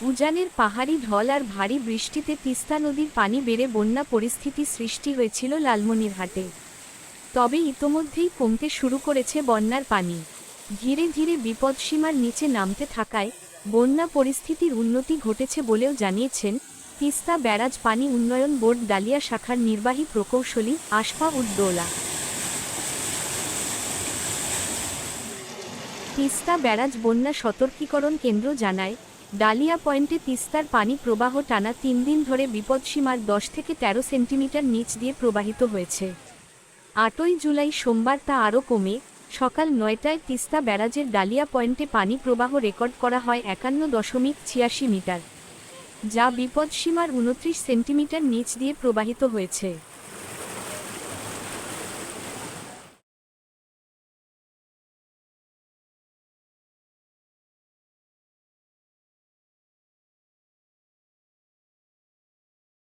উজানের পাহাড়ি ঢল আর ভারী বৃষ্টিতে তিস্তা নদীর পানি বেড়ে বন্যা পরিস্থিতি সৃষ্টি হয়েছিল লালমনিরহাটে। তবে ইতোমধ্যেই কমতে শুরু করেছে বন্যার পানি। ধীরে ধীরে বিপদসীমার নিচে নামতে থাকায় বন্যা পরিস্থিতির উন্নতি ঘটেছে বলেও জানিয়েছেন তিস্তা ব্যারাজ পানি উন্নয়ন বোর্ড ডালিয়া শাখার নির্বাহী প্রকৌশলী আশফা উদ্দৌলা তিস্তা ব্যারাজ বন্যা সতর্কীকরণ কেন্দ্র জানায় ডালিয়া পয়েন্টে তিস্তার পানি প্রবাহ টানা তিন দিন ধরে বিপদসীমার দশ থেকে ১৩ সেন্টিমিটার নিচ দিয়ে প্রবাহিত হয়েছে। আটই জুলাই সোমবার তা আরও কমে, সকাল নয়টায় তিস্তা ব্যারাজের ডালিয়া পয়েন্টে পানি প্রবাহ রেকর্ড করা হয় একান্ন দশমিক ছিয়াশি মিটার, যা বিপদসীমার উনত্রিশ সেন্টিমিটার নিচ দিয়ে প্রবাহিত হয়েছে।